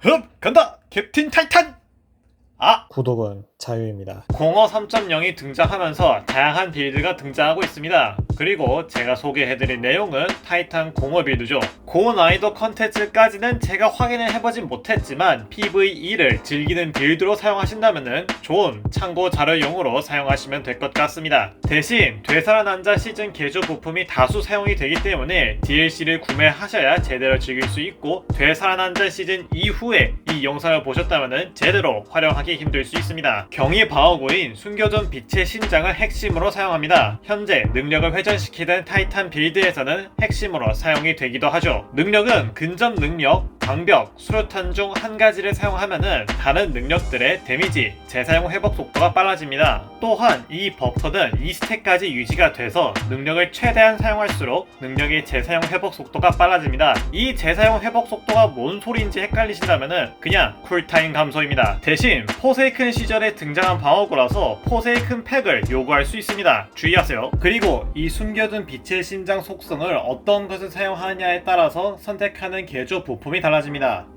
흡 간다! 캡틴 타이탄! 아 구독은 자유입니다. 공어 3.0이 등장하면서 다양한 빌드가 등장하고 있습니다. 그리고 제가 소개해드릴 내용은 타이탄 공어 빌드죠. 고난이도 컨텐츠까지는 제가 확인을 해보진 못했지만 PVE를 즐기는 빌드로 사용하신다면 좋은 참고 자료용으로 사용하시면 될 것 같습니다. 대신 되살아난 자 시즌 개조 부품이 다수 사용이 되기 때문에 DLC를 구매하셔야 제대로 즐길 수 있고 되살아난 자 시즌 이후에 이 영상을 보셨다면 제대로 활용하기 힘들 수 있습니다. 경이 방어구인 숨겨둔 빛의 신장을 핵심으로 사용합니다. 현재 능력을 회전시키는 타이탄 빌드에서는 핵심으로 사용이 되기도 하죠. 능력은 근접 능력, 방벽, 수류탄 중 한 가지를 사용하면은 다른 능력들의 데미지, 재사용 회복 속도가 빨라집니다. 또한 이 버퍼는 2스택까지 유지가 돼서 능력을 최대한 사용할수록 능력의 재사용 회복 속도가 빨라집니다. 이 재사용 회복 속도가 뭔 소리인지 헷갈리신다면은 그냥 쿨타임 감소입니다. 대신 포세이큰 시절에 등장한 방어구라서 포세이큰 팩을 요구할 수 있습니다. 주의하세요. 그리고 이 숨겨둔 빛의 심장 속성을 어떤 것을 사용하느냐에 따라서 선택하는 개조 부품이 달라집니다.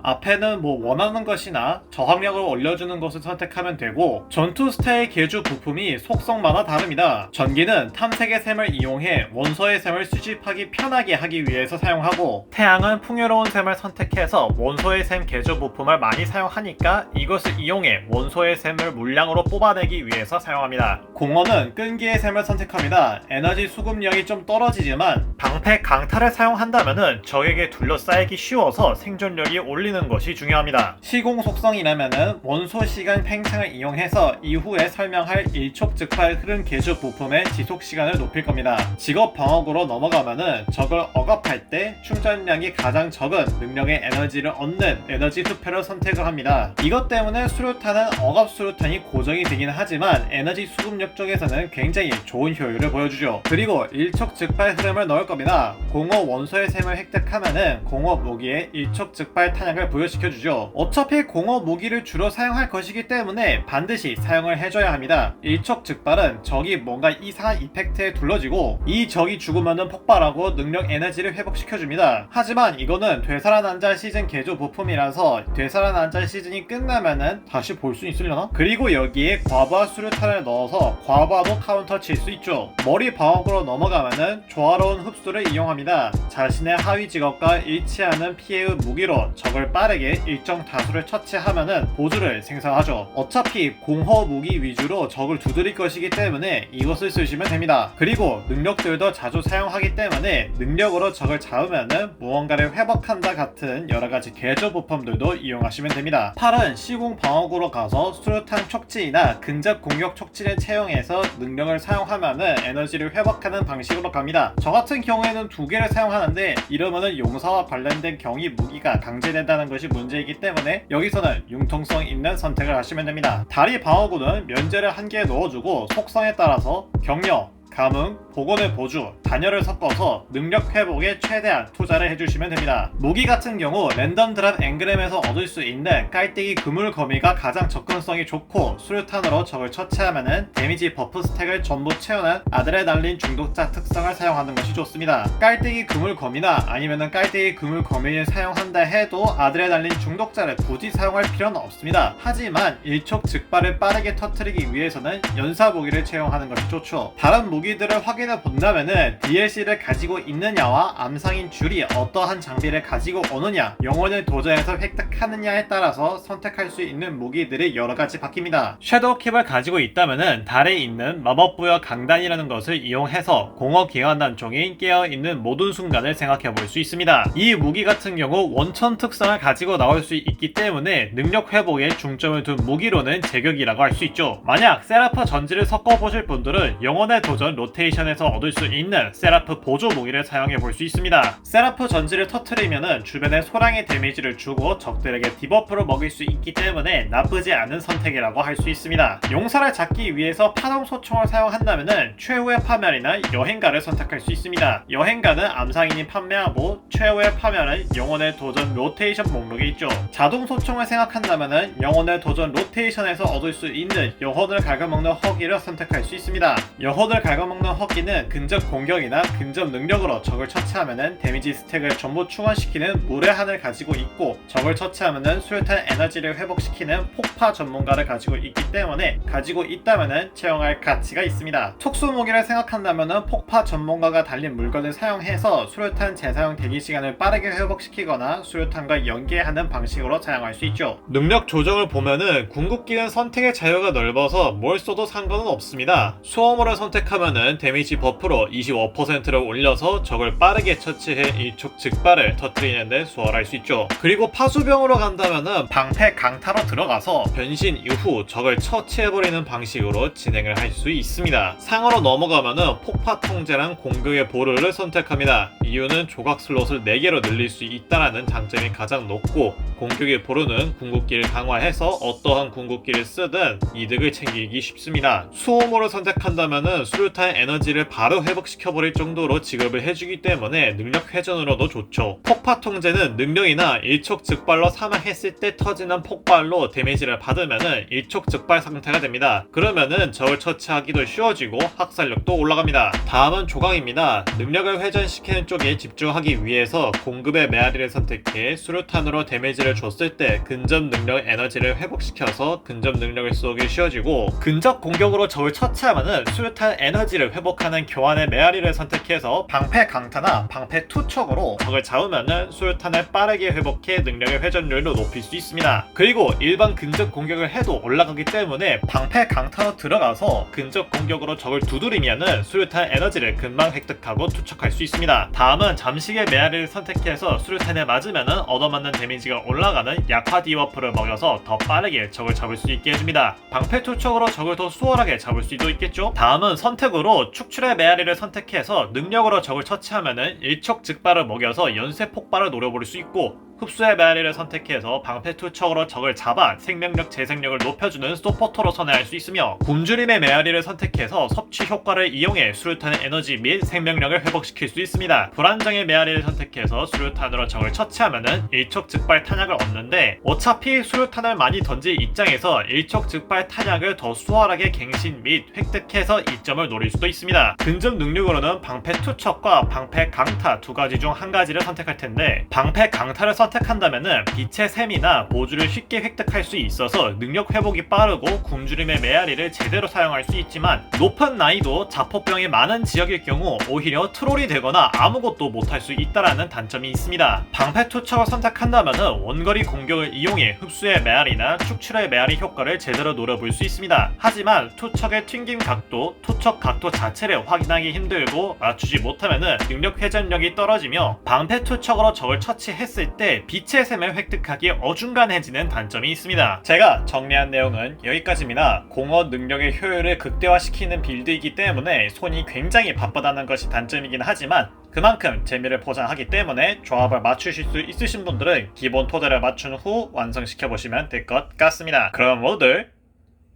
앞에는 뭐 원하는 것이나 저항력을 올려주는 것을 선택하면 되고 전투 스타일 개조 부품이 속성마다 다릅니다. 전기는 탐색의 샘을 이용해 원소의 샘을 수집하기 편하게 하기 위해서 사용하고 태양은 풍요로운 샘을 선택해서 원소의 샘 개조 부품을 많이 사용하니까 이것을 이용해 원소의 샘을 물량으로 뽑아내기 위해서 사용합니다. 공원은 끈기의 샘을 선택합니다. 에너지 수급량이 좀 떨어지지만 방패 강타를 사용한다면 적에게 둘러싸이기 쉬워서 생존 력이 올리는 것이 중요합니다. 시공 속성이라면 원소 시간 팽창을 이용해서 이후에 설명할 일촉즉발 흐름 개조 부품의 지속 시간을 높일 겁니다. 직업 방어구로 넘어가면은 적을 억압할 때 충전량이 가장 적은 능력의 에너지를 얻는 에너지 투표를 선택을 합니다. 이것 때문에 수류탄은 억압 수류탄이 고정이 되긴 하지만 에너지 수급력 쪽에서는 굉장히 좋은 효율을 보여주죠. 그리고 일촉즉발 흐름을 넣을 겁니다. 공허 원소의 샘을 획득하면은 공허 무기에 일촉 즉발 탄약을 부여시켜주죠. 어차피 공허 무기를 주로 사용할 것이기 때문에 반드시 사용을 해줘야 합니다. 일촉즉발은 적이 뭔가 이상한 이펙트에 둘러지고 이 적이 죽으면은 폭발하고 능력 에너지를 회복시켜줍니다. 하지만 이거는 되살아난 자 시즌 개조 부품이라서 되살아난 자 시즌이 끝나면은 다시 볼 수 있으려나? 그리고 여기에 과부하 수류탄을 넣어서 과부하도 카운터 칠 수 있죠. 머리 방어구로 넘어가면은 조화로운 흡수를 이용합니다. 자신의 하위 직업과 일치하는 피해의 무기 로 적을 빠르게 일정 다수를 처치하면은 보조를 생성하죠. 어차피 공허 무기 위주로 적을 두드릴 것이기 때문에 이것을 쓰시면 됩니다. 그리고 능력들도 자주 사용하기 때문에 능력으로 적을 잡으면은 무언가를 회복한다 같은 여러 가지 개조 부품들도 이용하시면 됩니다. 팔은 시공 방어구로 가서 수류탄 촉진이나 근접 공격 촉진을 채용해서 능력을 사용하면은 에너지를 회복하는 방식으로 갑니다. 저 같은 경우에는 두 개를 사용하는데 이러면은 용사와 관련된 경이 무기가 강제된다는 것이 문제이기 때문에 여기서는 융통성 있는 선택을 하시면 됩니다. 다리 방어구는 면제를 한개 넣어주고 속성에 따라서 경력, 감흥, 복원의 보주, 단열을 섞어서 능력 회복에 최대한 투자를 해주시면 됩니다. 무기 같은 경우 랜덤 드랍 앵그램에서 얻을 수 있는 깔때기 그물 거미가 가장 접근성이 좋고 수류탄으로 적을 처치하면은 데미지 버프 스택을 전부 채우는 아드레날린 중독자 특성을 사용하는 것이 좋습니다. 깔때기 그물 거미나 아니면은 깔때기 그물 거미를 사용한다 해도 아드레날린 중독자를 굳이 사용할 필요는 없습니다. 하지만 일촉즉발을 빠르게 터트리기 위해서는 연사 무기를 채용하는 것이 좋죠. 다른 무기들을 확인해 본다면은 DLC를 가지고 있느냐와 암상인 줄이 어떠한 장비를 가지고 오느냐, 영혼을 도전해서 획득하느냐에 따라서 선택할 수 있는 무기들이 여러 가지 바뀝니다. 섀도우 캡을 가지고 있다면은 달에 있는 마법 부여 강단이라는 것을 이용해서 공허 기관단 종이 깨어 있는 모든 순간을 생각해 볼 수 있습니다. 이 무기 같은 경우 원천 특성을 가지고 나올 수 있기 때문에 능력 회복에 중점을 둔 무기로는 제격이라고 할 수 있죠. 만약 세라프 전지를 섞어 보실 분들은 영혼의 도전 로테이션에서 얻을 수 있는 세라프 보조 무기를 사용해 볼 수 있습니다. 세라프 전지를 터트리면은 주변에 소량의 데미지를 주고 적들에게 디버프를 먹일 수 있기 때문에 나쁘지 않은 선택이라고 할 수 있습니다. 용사를 잡기 위해서 파동 소총을 사용한다면은 최후의 파멸이나 여행가를 선택할 수 있습니다. 여행가는 암상인이 판매하고 최후의 파멸은 영혼의 도전 로테이션 목록에 있죠. 자동 소총을 생각한다면은 영혼의 도전 로테이션에서 얻을 수 있는 영혼을 갉아먹는 허기를 선택할 수 있습니다. 영혼을 갉아 갉아먹는 헛기는 근접 공격 이나 근접 능력으로 적을 처치하면은 데미지 스택을 전부 충원시키는 무례한을 가지고 있고 적을 처치하면은 수류탄 에너지를 회복시키는 폭파 전문가를 가지고 있기 때문에 가지고 있다면은 채용할 가치가 있습니다. 특수 무기를 생각한다면은 폭파 전문가가 달린 물건을 사용해서 수류탄 재사용 대기 시간을 빠르게 회복시키거나 수류탄과 연계하는 방식으로 사용할 수 있죠. 능력 조정을 보면은 궁극기는 선택의 자유가 넓어서 뭘 써도 상관은 없습니다. 수호물을 선택하면은 데미지 버프로 25%를 올려서 적을 빠르게 처치해 일촉 즉발을 터뜨리는데 수월할 수 있죠. 그리고 파수병으로 간다면은 방패 강타로 들어가서 변신 이후 적을 처치해버리는 방식으로 진행을 할 수 있습니다. 상어로 넘어가면은 폭파 통제랑 공격의 보루를 선택합니다. 이유는 조각 슬롯을 4개로 늘릴 수 있다는 장점이 가장 높고 공격의 보루는 궁극기를 강화해서 어떠한 궁극기를 쓰든 이득을 챙기기 쉽습니다. 수호모를 선택한다면은 수류탄 에너지를 바로 회복시켜 버릴 정도로 지급을 해주기 때문에 능력 회전으로도 좋죠. 폭파 통제는 능력이나 일촉즉발로 사망했을 때 터지는 폭발로 데미지를 받으면은 일촉즉발 상태가 됩니다. 그러면은 적을 처치하기도 쉬워지고 학살력도 올라갑니다. 다음은 조각입니다. 능력을 회전시키는 쪽에 집중하기 위해서 공급의 메아리를 선택해 수류탄으로 데미지를 줬을 때 근접 능력 에너지를 회복시켜서 근접 능력을 쏘기 쉬워지고 근접 공격으로 적을 처치하면은 수류탄 에너지를 회복하는 교환의 메아리를 선택해서 방패 강타나 방패 투척으로 적을 잡으면은 수류탄을 빠르게 회복해 능력의 회전율을 높일 수 있습니다. 그리고 일반 근접 공격을 해도 올라가기 때문에 방패 강타로 들어가서 근접 공격으로 적을 두드리면은 수류탄 에너지를 금방 획득하고 투척할 수 있습니다. 다음은 잠식의 메아리를 선택해서 수류탄에 맞으면은 얻어맞는 데미지가 올라가는 약화 디워프를 먹여서 더 빠르게 적을 잡을 수 있게 해줍니다. 방패 투척으로 적을 더 수월하게 잡을 수도 있겠죠? 다음은 선택으로 축출의 메아리를 선택해 서 능력으로 적을 처치하면은 일촉즉발을 먹여서 연쇄 폭발을 노려볼 수 있고 흡수의 메아리를 선택해서 방패 투척으로 적을 잡아 생명력 재생력을 높여주는 소포터로 선회할 수 있으며 굶주림의 메아리를 선택해서 섭취 효과를 이용해 수류탄의 에너지 및 생명력을 회복시킬 수 있습니다. 불안정의 메아리를 선택해서 수류탄으로 적을 처치하면은 일촉즉발 탄약을 얻는데 어차피 수류탄을 많이 던질 입장에서 일촉즉발 탄약을 더 수월하게 갱신 및 획득해서 이점을 노릴 수도 있습니다. 근접 능력으로는 방패 투척과 방패 강타 두 가지 중 한 가지를 선택할 텐데 방패 강타를 선택 한다면은 빛의 샘이나 보주를 쉽게 획득할 수 있어서 능력 회복이 빠르고 굶주림의 메아리를 제대로 사용할 수 있지만 높은 난이도 자포병이 많은 지역일 경우 오히려 트롤이 되거나 아무것도 못할 수 있다라는 단점이 있습니다. 방패 투척을 선택한다면은 원거리 공격을 이용해 흡수의 메아리나 축출의 메아리 효과를 제대로 노려볼 수 있습니다. 하지만 투척의 튕김 각도, 투척 각도 자체를 확인하기 힘들고 맞추지 못하면은 능력 회전력이 떨어지며 방패 투척으로 적을 처치했을 때 빛의 샘을 획득하기 어중간해지는 단점이 있습니다. 제가 정리한 내용은 여기까지입니다. 공허 능력의 효율을 극대화시키는 빌드이기 때문에 손이 굉장히 바쁘다는 것이 단점이긴 하지만 그만큼 재미를 보장하기 때문에 조합을 맞추실 수 있으신 분들은 기본 토대를 맞춘 후 완성시켜 보시면 될 것 같습니다. 그럼 모두들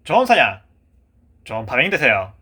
좋은 사냥, 좋은 파밍 되세요.